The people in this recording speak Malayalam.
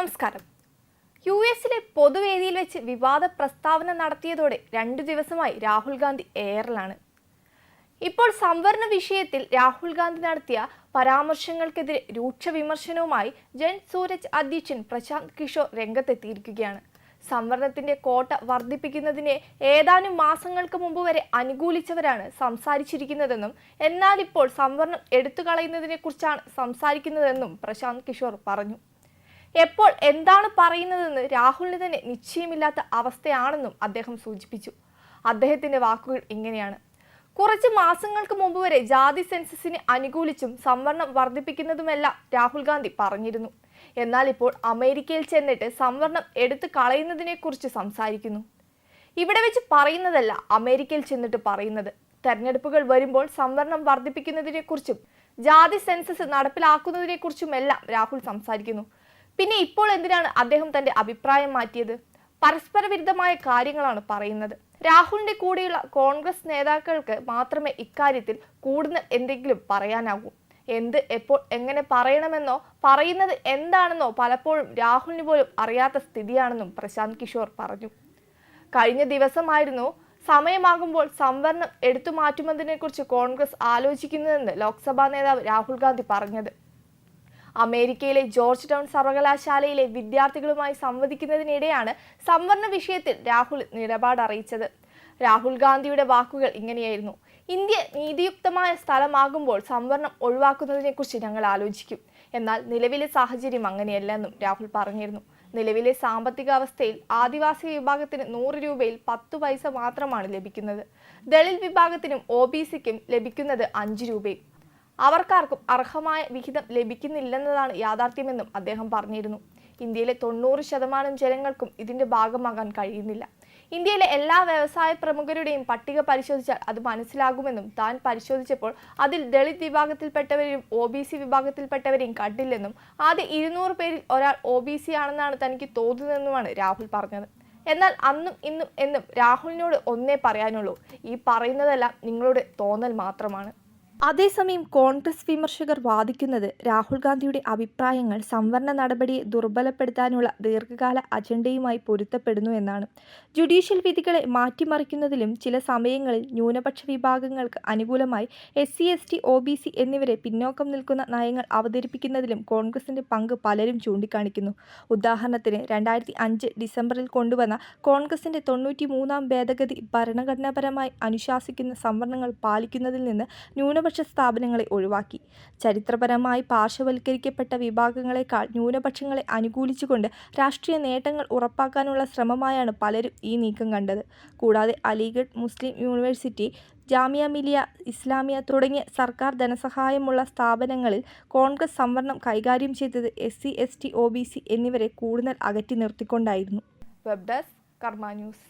നമസ്കാരം. യു എസിലെ പൊതുവേദിയിൽ വെച്ച് വിവാദ പ്രസ്താവന നടത്തിയതോടെ രണ്ടു ദിവസമായി രാഹുൽ ഗാന്ധി എയറിലാണ്. ഇപ്പോൾ സംവരണ വിഷയത്തിൽ രാഹുൽ ഗാന്ധി നടത്തിയ പരാമർശങ്ങൾക്കെതിരെ രൂക്ഷ വിമർശനവുമായി ജൻ സൂരജ് അധ്യക്ഷൻ പ്രശാന്ത് കിഷോർ രംഗത്തെത്തിയിരിക്കുകയാണ്. സംവരണത്തിന്റെ കോട്ട വർദ്ധിപ്പിക്കുന്നതിനെ ഏതാനും മാസങ്ങൾക്ക് മുമ്പ് വരെ അനുകൂലിച്ചവരാണ് സംസാരിച്ചിരിക്കുന്നതെന്നും എന്നാൽ ഇപ്പോൾ സംവരണം എടുത്തു കളയുന്നതിനെ കുറിച്ചാണ് സംസാരിക്കുന്നതെന്നും പ്രശാന്ത് കിഷോർ പറഞ്ഞു. എപ്പോൾ എന്താണ് പറയുന്നതെന്ന് രാഹുലിന് തന്നെ നിശ്ചയമില്ലാത്ത അവസ്ഥയാണെന്നും അദ്ദേഹം സൂചിപ്പിച്ചു. അദ്ദേഹത്തിന്റെ വാക്കുകൾ ഇങ്ങനെയാണ്. കുറച്ച് മാസങ്ങൾക്ക് മുമ്പ് വരെ ജാതി സെൻസസിനെ അനുകൂലിച്ചും സംവരണം വർദ്ധിപ്പിക്കുന്നതുമെല്ലാം രാഹുൽ ഗാന്ധി പറഞ്ഞിരുന്നു. എന്നാൽ ഇപ്പോൾ അമേരിക്കയിൽ ചെന്നിട്ട് സംവരണം എടുത്തു കളയുന്നതിനെക്കുറിച്ച് സംസാരിക്കുന്നു. ഇവിടെ വെച്ച് പറയുന്നതല്ല അമേരിക്കയിൽ ചെന്നിട്ട് പറയുന്നത്. തെരഞ്ഞെടുപ്പുകൾ വരുമ്പോൾ സംവരണം വർദ്ധിപ്പിക്കുന്നതിനെക്കുറിച്ചും ജാതി സെൻസസ് നടപ്പിലാക്കുന്നതിനെക്കുറിച്ചുമെല്ലാം രാഹുൽ സംസാരിക്കുന്നു. പിന്നെ ഇപ്പോൾ എന്തിനാണ് അദ്ദേഹം തന്റെ അഭിപ്രായം മാറ്റിയത്? പരസ്പര വിരുദ്ധമായ കാര്യങ്ങളാണ് പറയുന്നത്. രാഹുലിന്റെ കൂടെയുള്ള കോൺഗ്രസ് നേതാക്കൾക്ക് മാത്രമേ ഇക്കാര്യത്തിൽ കൂടുതൽ എന്തെങ്കിലും പറയാനാകൂ എന്ത് എപ്പോൾ എങ്ങനെ പറയണമെന്നോ പറയുന്നത് എന്താണെന്നോ പലപ്പോഴും രാഹുലിന് പോലും അറിയാത്ത സ്ഥിതിയാണെന്നും പ്രശാന്ത് കിഷോർ പറഞ്ഞു. കഴിഞ്ഞ ദിവസമായിരുന്നു സമയമാകുമ്പോൾ സംവരണം എടുത്തു മാറ്റുന്നതിനെക്കുറിച്ച് കോൺഗ്രസ് ആലോചിക്കുന്നതെന്ന് ലോക്സഭാ നേതാവ് രാഹുൽ ഗാന്ധി പറഞ്ഞത്. അമേരിക്കയിലെ ജോർജ് ടൗൺ സർവകലാശാലയിലെ വിദ്യാർത്ഥികളുമായി സംവദിക്കുന്നതിനിടെയാണ് സംവരണ വിഷയത്തിൽ രാഹുൽ നിലപാട് അറിയിച്ചത് രാഹുൽ ഗാന്ധിയുടെ വാക്കുകൾ ഇങ്ങനെയായിരുന്നു. ഇന്ത്യ നീതിയുക്തമായ സ്ഥലമാകുമ്പോൾ സംവരണം ഒഴിവാക്കുന്നതിനെക്കുറിച്ച് ഞങ്ങൾ ആലോചിക്കും. എന്നാൽ നിലവിലെ സാഹചര്യം അങ്ങനെയല്ലെന്നും രാഹുൽ പറഞ്ഞിരുന്നു. നിലവിലെ സാമ്പത്തിക അവസ്ഥയിൽ ആദിവാസി വിഭാഗത്തിന് നൂറ് രൂപയിൽ പത്തു പൈസ മാത്രമാണ് ലഭിക്കുന്നത്. ദളിത് വിഭാഗത്തിനും ഒ ബി സിക്കും ലഭിക്കുന്നത് അഞ്ച് രൂപയും. അവർക്കാർക്കും അർഹമായ വിഹിതം ലഭിക്കുന്നില്ലെന്നതാണ് യാഥാർത്ഥ്യമെന്നും അദ്ദേഹം പറഞ്ഞിരുന്നു. ഇന്ത്യയിലെ തൊണ്ണൂറ് ശതമാനം ജനങ്ങൾക്കും ഇതിന്റെ ഭാഗമാകാൻ കഴിയുന്നില്ല. ഇന്ത്യയിലെ എല്ലാ വ്യവസായ പ്രമുഖരുടെയും പട്ടിക പരിശോധിച്ചാൽ അത് മനസ്സിലാകുമെന്നും താൻ പരിശോധിച്ചപ്പോൾ അതിൽ ദളിത് വിഭാഗത്തിൽപ്പെട്ടവരെയും ഒ ബി സി വിഭാഗത്തിൽപ്പെട്ടവരെയും കണ്ടില്ലെന്നും ആദ്യ ഇരുന്നൂറ് പേരിൽ ഒരാൾ ഒ ബി സി ആണെന്നാണ് തനിക്ക് തോന്നുന്നതെന്നുമാണ് രാഹുൽ പറഞ്ഞത്. എന്നാൽ അന്നും ഇന്നും എന്നും രാഹുലിനോട് ഒന്നേ പറയാനുള്ളൂ. ഈ പറയുന്നതെല്ലാം നിങ്ങളുടെ തോന്നൽ മാത്രമാണ്. അതേസമയം കോൺഗ്രസ് വിമർശകർ വാദിക്കുന്നത് രാഹുൽ ഗാന്ധിയുടെ അഭിപ്രായങ്ങൾ സംവരണ നടപടിയെ ദുർബലപ്പെടുത്താനുള്ള ദീർഘകാല അജണ്ടയുമായി പൊരുത്തപ്പെടുന്നു എന്നാണ്. ജുഡീഷ്യൽ വിധികളെ മാറ്റിമറിക്കുന്നതിലും ചില സമയങ്ങളിൽ ന്യൂനപക്ഷ വിഭാഗങ്ങൾക്ക് അനുകൂലമായി S C S T O B C എന്നിവരെ പിന്നോക്കം നിൽക്കുന്ന നയങ്ങൾ അവതരിപ്പിക്കുന്നതിലും കോൺഗ്രസിന്റെ പങ്ക് പലരും ചൂണ്ടിക്കാണിക്കുന്നു. ഉദാഹരണത്തിന് രണ്ടായിരത്തി അഞ്ച് ഡിസംബറിൽ കൊണ്ടുവന്ന കോൺഗ്രസിന്റെ തൊണ്ണൂറ്റി മൂന്നാം ഭേദഗതി ഭരണഘടനാപരമായി അനുശാസിക്കുന്ന സംവരണങ്ങൾ പാലിക്കുന്നതിൽ നിന്ന് ന്യൂനപക്ഷ സ്ഥാപനങ്ങളെ ഒഴിവാക്കി. ചരിത്രപരമായി പാർശ്വവൽക്കരിക്കപ്പെട്ട വിഭാഗങ്ങളെക്കാൾ ന്യൂനപക്ഷങ്ങളെ അനുകൂലിച്ചുകൊണ്ട് രാഷ്ട്രീയ നേട്ടങ്ങൾ ഉറപ്പാക്കാനുള്ള ശ്രമമായാണ് പലരും ഈ നീക്കം കണ്ടത്. കൂടാതെ അലിഗഡ് മുസ്ലിം യൂണിവേഴ്സിറ്റി ജാമിയ മിലിയ ഇസ്ലാമിയ തുടങ്ങിയ സർക്കാർ ധനസഹായമുള്ള സ്ഥാപനങ്ങളിൽ കോൺഗ്രസ് സംവരണം കൈകാര്യം ചെയ്തത് S C S T O B C എന്നിവരെ കൂടുതൽ അകറ്റി നിർത്തിക്കൊണ്ടായിരുന്നു. Web desk Karma News.